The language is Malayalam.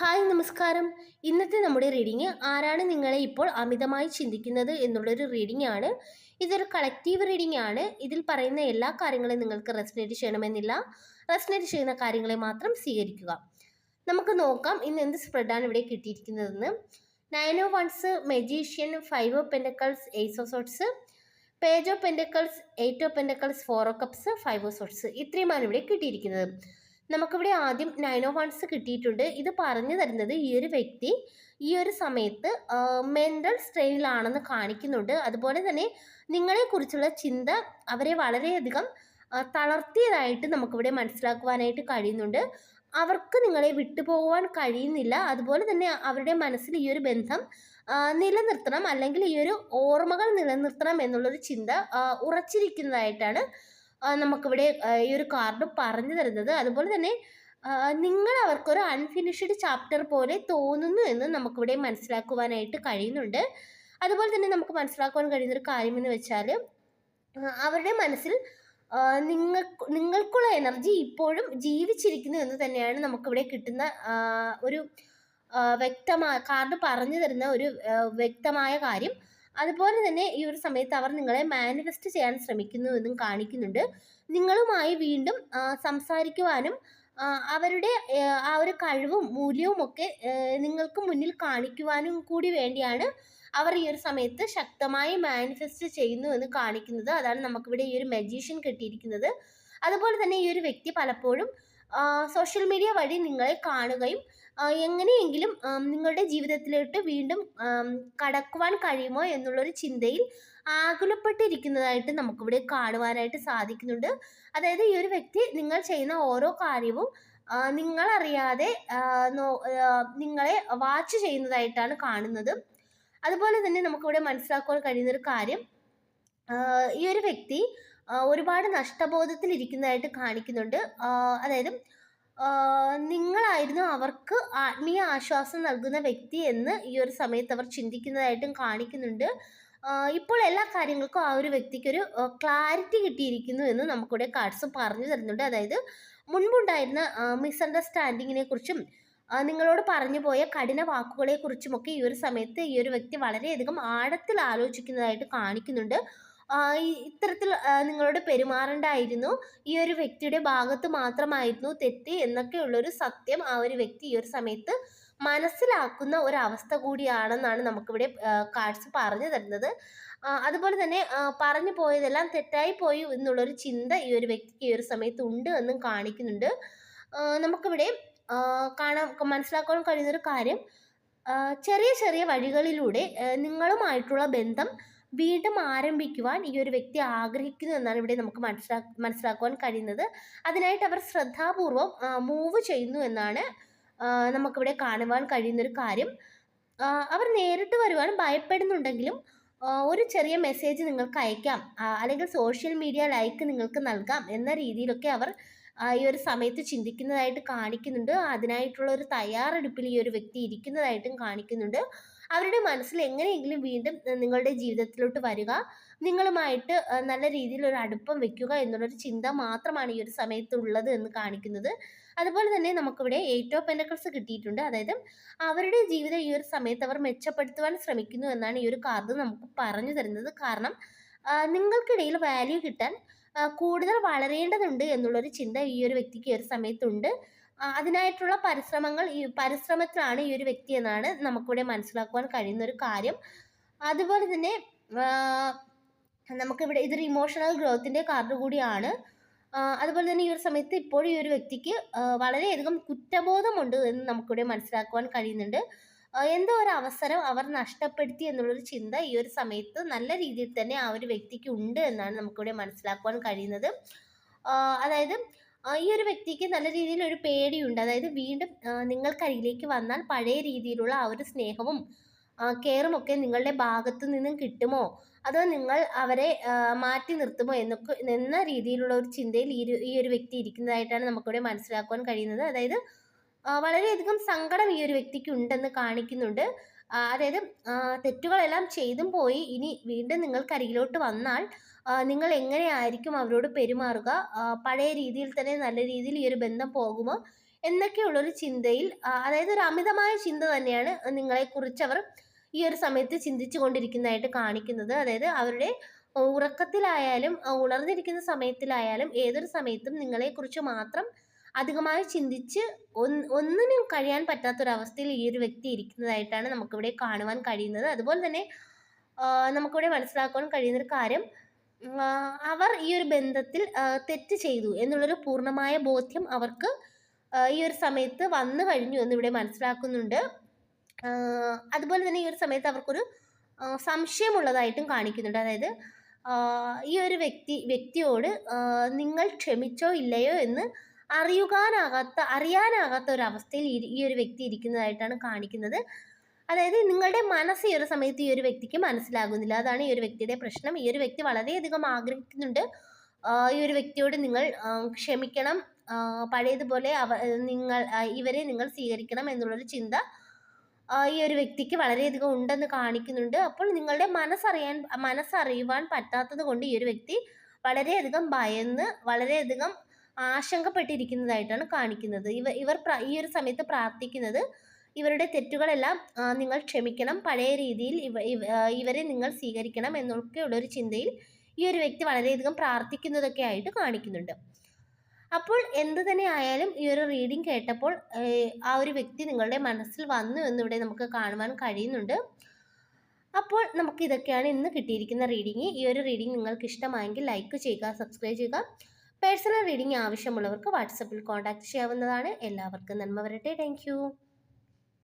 ഹായ് നമസ്കാരം. ഇന്നത്തെ നമ്മുടെ റീഡിങ് ആരാണ് നിങ്ങളെ ഇപ്പോൾ അമിതമായി ചിന്തിക്കുന്നത് എന്നുള്ളൊരു റീഡിംഗ് ആണ്. ഇതൊരു കളക്റ്റീവ് റീഡിംഗ് ആണ്. ഇതിൽ പറയുന്ന എല്ലാ കാര്യങ്ങളും നിങ്ങൾക്ക് റെസ്നേറ്റ് ചെയ്യണമെന്നില്ല. റെസ്നേറ്റ് ചെയ്യുന്ന കാര്യങ്ങളെ മാത്രം സ്വീകരിക്കുക. നമുക്ക് നോക്കാം ഇന്ന് എന്ത് സ്പ്രെഡാണ് ഇവിടെ കിട്ടിയിരിക്കുന്നതെന്ന്. Nine of wands magician five of pentacles ace of swords page of pentacles eight of pentacles four of cups five of swords ഇത്രയുമാണ് ഇവിടെ കിട്ടിയിരിക്കുന്നത്. നമുക്കിവിടെ ആദ്യം നയൻ ഓ വൺസ് കിട്ടിയിട്ടുണ്ട്. ഇത് പറഞ്ഞു തരുന്നത് ഈ ഒരു വ്യക്തി ഈ ഒരു സമയത്ത് മെന്റൽ സ്ട്രെയിനിലാണെന്ന് കാണിക്കുന്നുണ്ട്. അതുപോലെ തന്നെ നിങ്ങളെക്കുറിച്ചുള്ള ചിന്ത അവരെ വളരെയധികം തളർത്തിയതായിട്ട് നമുക്കിവിടെ മനസ്സിലാക്കുവാനായിട്ട് കഴിയുന്നുണ്ട്. അവർക്ക് നിങ്ങളെ വിട്ടുപോകുവാൻ കഴിയുന്നില്ല. അതുപോലെ തന്നെ അവരുടെ മനസ്സിൽ ഈ ഒരു ബന്ധം നിലനിർത്തണം അല്ലെങ്കിൽ ഈ ഒരു ഓർമ്മകൾ നിലനിർത്തണം എന്നുള്ളൊരു ചിന്ത ഉറച്ചിരിക്കുന്നതായിട്ടാണ് നമുക്കിവിടെ ഈ ഒരു കാർഡ് പറഞ്ഞു തരുന്നത്. അതുപോലെ തന്നെ നിങ്ങൾ അവർക്കൊരു അൺഫിനിഷ്ഡ് ചാപ്റ്റർ പോലെ തോന്നുന്നു എന്ന് നമുക്കിവിടെ മനസ്സിലാക്കുവാനായിട്ട് കഴിയുന്നുണ്ട്. അതുപോലെ തന്നെ നമുക്ക് മനസ്സിലാക്കുവാൻ കഴിയുന്നൊരു കാര്യമെന്ന് വെച്ചാൽ അവരുടെ മനസ്സിൽ നിങ്ങൾ നിങ്ങൾക്കുള്ള എനർജി ഇപ്പോഴും ജീവിച്ചിരിക്കുന്നു എന്ന് തന്നെയാണ് നമുക്കിവിടെ കിട്ടുന്ന ഒരു വ്യക്തമായ കാർഡ് പറഞ്ഞു തരുന്ന ഒരു വ്യക്തമായ കാര്യം. അതുപോലെ തന്നെ ഈ ഒരു സമയത്ത് അവർ നിങ്ങളെ മാനിഫെസ്റ്റ് ചെയ്യാൻ ശ്രമിക്കുന്നു എന്നും കാണിക്കുന്നുണ്ട്. നിങ്ങളുമായി വീണ്ടും സംസാരിക്കുവാനും അവരുടെ ആ ഒരു കഴിവും മൂല്യവും ഒക്കെ നിങ്ങൾക്ക് മുന്നിൽ കാണിക്കുവാനും കൂടി വേണ്ടിയാണ് അവർ ഈ ഒരു സമയത്ത് ശക്തമായി മാനിഫെസ്റ്റ് ചെയ്യുന്നു എന്ന് കാണിക്കുന്നത്. അതാണ് നമുക്കിവിടെ ഈ ഒരു മജീഷ്യൻ കിട്ടിയിരിക്കുന്നത്. അതുപോലെ തന്നെ ഈ ഒരു വ്യക്തി പലപ്പോഴും സോഷ്യൽ മീഡിയ വഴി നിങ്ങളെ കാണുകയും എങ്ങനെയെങ്കിലും നിങ്ങളുടെ ജീവിതത്തിലോട്ട് വീണ്ടും കടക്കുവാൻ കഴിയുമോ എന്നുള്ളൊരു ചിന്തയിൽ ആകുലപ്പെട്ടിരിക്കുന്നതായിട്ട് നമുക്കിവിടെ കാണുവാനായിട്ട് സാധിക്കുന്നുണ്ട്. അതായത് ഈ ഒരു വ്യക്തി നിങ്ങൾ ചെയ്യുന്ന ഓരോ കാര്യവും നിങ്ങളറിയാതെ നിങ്ങളെ വാച്ച് ചെയ്യുന്നതായിട്ടാണ് കാണുന്നത്. അതുപോലെ തന്നെ നമുക്കിവിടെ മനസ്സിലാക്കുവാൻ കഴിയുന്നൊരു കാര്യം ഈ ഒരു വ്യക്തി ഒരുപാട് നഷ്ടബോധത്തിലിരിക്കുന്നതായിട്ട് കാണിക്കുന്നുണ്ട്. അതായത് നിങ്ങളായിരുന്നു അവർക്ക് ആത്മീയ ആശ്വാസം നൽകുന്ന വ്യക്തി എന്ന് ഈ ഒരു സമയത്ത് അവർ ചിന്തിക്കുന്നതായിട്ടും കാണിക്കുന്നുണ്ട്. ഇപ്പോൾ എല്ലാ കാര്യങ്ങൾക്കും ആ ഒരു വ്യക്തിക്കൊരു ക്ലാരിറ്റി കിട്ടിയിരിക്കുന്നു എന്ന് നമുക്കിവിടെ കാർഡ്സ് പറഞ്ഞു തരുന്നുണ്ട്. അതായത് മുൻപുണ്ടായിരുന്ന മിസ്അണ്ടർസ്റ്റാൻഡിങ്ങിനെ കുറിച്ചും നിങ്ങളോട് പറഞ്ഞു പോയ കഠിന വാക്കുകളെ കുറിച്ചുമൊക്കെ ഈ ഒരു സമയത്ത് ഈ ഒരു വ്യക്തി വളരെയധികം ആഴത്തിൽ ആലോചിക്കുന്നതായിട്ട് കാണിക്കുന്നുണ്ട്. ഇത്തരത്തിൽ നിങ്ങളോട് പെരുമാറേണ്ടായിരുന്നു ഈ ഒരു വ്യക്തിയുടെ ഭാഗത്ത് മാത്രമായിരുന്നു തെറ്റ് എന്നൊക്കെയുള്ളൊരു സത്യം ആ ഒരു വ്യക്തി ഈ ഒരു സമയത്ത് മനസ്സിലാക്കുന്ന ഒരവസ്ഥ കൂടിയാണെന്നാണ് നമുക്കിവിടെ കാർഡ്സ് പറഞ്ഞു തരുന്നത്. അതുപോലെ തന്നെ പറഞ്ഞു പോയതെല്ലാം തെറ്റായി പോയി എന്നുള്ളൊരു ചിന്ത ഈ ഒരു വ്യക്തിക്ക് ഈ ഒരു സമയത്ത് ഉണ്ട് എന്നും കാണിക്കുന്നുണ്ട്. നമുക്കിവിടെ കാണാൻ മനസ്സിലാക്കാൻ കഴിയുന്നൊരു കാര്യം. ചെറിയ ചെറിയ വഴികളിലൂടെ നിങ്ങളുമായിട്ടുള്ള ബന്ധം വീണ്ടും ആരംഭിക്കുവാൻ ഈ ഒരു വ്യക്തി ആഗ്രഹിക്കുന്നു എന്നാണ് ഇവിടെ നമുക്ക് മനസ്സിലാ മനസ്സിലാക്കുവാൻ കഴിയുന്നത്. അതിനായിട്ട് അവർ ശ്രദ്ധാപൂർവം മൂവ് ചെയ്യുന്നു എന്നാണ് നമുക്കിവിടെ കാണുവാൻ കഴിയുന്നൊരു കാര്യം. അവർ നേരിട്ട് വരുവാൻ ഭയപ്പെടുന്നുണ്ടെങ്കിലും ഒരു ചെറിയ മെസ്സേജ് നിങ്ങൾക്ക് അയക്കാം. അല്ലെങ്കിൽ സോഷ്യൽ മീഡിയ ലൈക്ക് നിങ്ങൾക്ക് നൽകാം എന്ന രീതിയിലൊക്കെ അവർ ഈ ഒരു സമയത്ത് ചിന്തിക്കുന്നതായിട്ട് കാണിക്കുന്നുണ്ട്. അതിനായിട്ടുള്ള ഒരു തയ്യാറെടുപ്പിൽ ഈ ഒരു വ്യക്തി ഇരിക്കുന്നതായിട്ടും കാണിക്കുന്നുണ്ട്. അവരുടെ മനസ്സിൽ എങ്ങനെയെങ്കിലും വീണ്ടും നിങ്ങളുടെ ജീവിതത്തിലോട്ട് വരിക. നിങ്ങളുമായിട്ട് നല്ല രീതിയിൽ ഒരു അടുപ്പം വെക്കുക എന്നുള്ളൊരു ചിന്ത മാത്രമാണ് ഈ ഒരു സമയത്ത് ഉള്ളത് എന്ന് കാണിക്കുന്നത്. അതുപോലെ തന്നെ നമുക്കിവിടെ എയ്റ്റ് ഓഫ് പെൻഡക്കിൾസ് കിട്ടിയിട്ടുണ്ട്. അതായത് അവരുടെ ജീവിതം ഈ ഒരു സമയത്ത് അവർ മെച്ചപ്പെടുത്തുവാൻ ശ്രമിക്കുന്നു എന്നാണ് ഈ ഒരു കാർഡ് നമുക്ക് പറഞ്ഞു തരുന്നത്. കാരണം നിങ്ങൾക്കിടയിൽ വാല്യൂ കിട്ടാൻ കൂടുതൽ വളരേണ്ടതുണ്ട് എന്നുള്ളൊരു ചിന്ത ഈ ഒരു വ്യക്തിക്ക് ഈ ഒരു സമയത്തുണ്ട്. അതിനായിട്ടുള്ള പരിശ്രമങ്ങൾ ഈ പരിശ്രമത്തിലാണ് ഈ ഒരു വ്യക്തി എന്നാണ് നമുക്കിവിടെ മനസ്സിലാക്കുവാൻ കഴിയുന്ന ഒരു കാര്യം. അതുപോലെ തന്നെ നമുക്കിവിടെ ഇതൊരു ഇമോഷണൽ ഗ്രോത്തിന്റെ കാർഡ് കൂടിയാണ്. അതുപോലെ തന്നെ ഈ ഒരു സമയത്ത് ഇപ്പോഴും ഈ ഒരു വ്യക്തിക്ക് വളരെയധികം കുറ്റബോധമുണ്ട് എന്ന് നമുക്കിവിടെ മനസ്സിലാക്കുവാൻ കഴിയുന്നുണ്ട്. എന്തോ ഒരു അവസരം അവർ നഷ്ടപ്പെടുത്തി എന്നുള്ളൊരു ചിന്ത ഈ ഒരു സമയത്ത് നല്ല രീതിയിൽ തന്നെ ആ ഒരു വ്യക്തിക്ക് ഉണ്ട് എന്നാണ് നമുക്കിവിടെ മനസ്സിലാക്കുവാൻ കഴിയുന്നത്. അതായത് ഈ ഒരു വ്യക്തിക്ക് നല്ല രീതിയിൽ ഒരു പേടിയുണ്ട്. അതായത് വീണ്ടും നിങ്ങൾക്കരികിലേക്ക് വന്നാൽ പഴയ രീതിയിലുള്ള ആ ഒരു സ്നേഹവും കെയറും ഒക്കെ നിങ്ങളുടെ ഭാഗത്തു നിന്നും കിട്ടുമോ? അതോ നിങ്ങൾ അവരെ മാറ്റി നിർത്തുമോ എന്നൊക്കെ എന്ന രീതിയിലുള്ള ഒരു ചിന്തയിൽ ഈ ഒരു വ്യക്തി ഇരിക്കുന്നതായിട്ടാണ് നമുക്കിവിടെ മനസ്സിലാക്കുവാൻ കഴിയുന്നത്. അതായത് വളരെയധികം സങ്കടം ഈ ഒരു വ്യക്തിക്ക് ഉണ്ടെന്ന് കാണിക്കുന്നുണ്ട്. അതായത് തെറ്റുകളെല്ലാം ചെയ്തും പോയി. ഇനി വീണ്ടും നിങ്ങൾക്കരികിലോട്ട് വന്നാൽ നിങ്ങൾ എങ്ങനെയായിരിക്കും അവരോട് പെരുമാറുക? പഴയ രീതിയിൽ തന്നെ നല്ല രീതിയിൽ ഈ ഒരു ബന്ധം പോകുമോ? എന്നൊക്കെയുള്ളൊരു ചിന്തയിൽ അതായത് ഒരു അമിതമായ ചിന്ത തന്നെയാണ് നിങ്ങളെക്കുറിച്ച് അവർ ഈ ഒരു സമയത്ത് ചിന്തിച്ചു കൊണ്ടിരിക്കുന്നതായിട്ട് കാണിക്കുന്നത്. അതായത് അവരുടെ ഉറക്കത്തിലായാലും ഉണർന്നിരിക്കുന്ന സമയത്തിലായാലും ഏതൊരു സമയത്തും നിങ്ങളെക്കുറിച്ച് മാത്രം അധികമായി ചിന്തിച്ച് ഒന്നിനും കഴിയാൻ പറ്റാത്തൊരവസ്ഥയിൽ ഈ ഒരു വ്യക്തി ഇരിക്കുന്നതായിട്ടാണ് നമുക്കിവിടെ കാണുവാൻ കഴിയുന്നത്. അതുപോലെ തന്നെ നമുക്കിവിടെ മനസ്സിലാക്കുവാൻ കഴിയുന്നൊരു കാര്യം അവർ ഈ ഒരു ബന്ധത്തിൽ തെറ്റ് ചെയ്തു എന്നുള്ളൊരു പൂർണമായ ബോധ്യം അവർക്ക് ഈ ഒരു സമയത്ത് വന്നു കഴിഞ്ഞു എന്നിവിടെ മനസ്സിലാക്കുന്നുണ്ട്. അതുപോലെ തന്നെ ഈ ഒരു സമയത്ത് അവർക്കൊരു സംശയമുള്ളതായിട്ടും കാണിക്കുന്നുണ്ട്. അതായത് ഈ ഒരു വ്യക്തി വ്യക്തിയോട് നിങ്ങൾ ക്ഷമിച്ചോ ഇല്ലയോ എന്ന് അറിയുവാനാകാത്ത അറിയാനാകാത്ത ഒരു അവസ്ഥയിൽ ഈ ഒരു വ്യക്തി ഇരിക്കുന്നതായിട്ടാണ് കാണിക്കുന്നത്. അതായത് നിങ്ങളുടെ മനസ്സ് ഈ ഒരു സമയത്ത് ഈ ഒരു വ്യക്തിക്ക് മനസ്സിലാകുന്നില്ല. അതാണ് ഈ ഒരു വ്യക്തിയുടെ പ്രശ്നം. ഈ ഒരു വ്യക്തി വളരെയധികം ആഗ്രഹിക്കുന്നുണ്ട്. ഈ ഒരു വ്യക്തിയോട് നിങ്ങൾ ക്ഷമിക്കണം. പഴയതുപോലെ അവ നിങ്ങൾ ഇവരെ നിങ്ങൾ സ്വീകരിക്കണം എന്നുള്ളൊരു ചിന്ത ഈ ഒരു വ്യക്തിക്ക് വളരെയധികം ഉണ്ടെന്ന് കാണിക്കുന്നുണ്ട്. അപ്പോൾ നിങ്ങളുടെ മനസ്സറിയാൻ മനസ്സറിയുവാൻ പറ്റാത്തത് കൊണ്ട് ഈ ഒരു വ്യക്തി വളരെയധികം ഭയന്ന് വളരെയധികം ആശങ്കപ്പെട്ടിരിക്കുന്നതായിട്ടാണ് കാണിക്കുന്നത്. ഇവ ഇവർ ഈ ഒരു സമയത്ത് പ്രാർത്ഥിക്കുന്നത് ഇവരുടെ തെറ്റുകളെല്ലാം നിങ്ങൾ ക്ഷമിക്കണം. പഴയ രീതിയിൽ ഇവ ഇവ- ഇവരെ നിങ്ങൾ സ്വീകരിക്കണം എന്നൊക്കെയുള്ള ഒരു ചിന്തയിൽ ഈ ഒരു വ്യക്തി വളരെയധികം പ്രാർത്ഥിക്കുന്നതൊക്കെ ആയിട്ട് കാണിക്കുന്നുണ്ട്. അപ്പോൾ എന്ത് തന്നെ ആയാലും ഈ ഒരു റീഡിംഗ് കേട്ടപ്പോൾ ആ ഒരു വ്യക്തി നിങ്ങളുടെ മനസ്സിൽ വന്നു എന്നിവിടെ നമുക്ക് കാണുവാൻ കഴിയുന്നുണ്ട്. അപ്പോൾ നമുക്ക് ഇതൊക്കെയാണ് ഇന്ന് കിട്ടിയിരിക്കുന്ന റീഡിംഗ് ഈ ഒരു റീഡിംഗ് നിങ്ങൾക്ക് ഇഷ്ടമായെങ്കിൽ ലൈക്ക് ചെയ്യുക സബ്സ്ക്രൈബ് ചെയ്യുക. പേഴ്സണൽ റീഡിംഗ് ആവശ്യമുള്ളവർക്ക് വാട്സപ്പിൽ കോൺടാക്ട് ചെയ്യാവുന്നതാണ്. എല്ലാവർക്കും നന്മ വരട്ടെ. താങ്ക്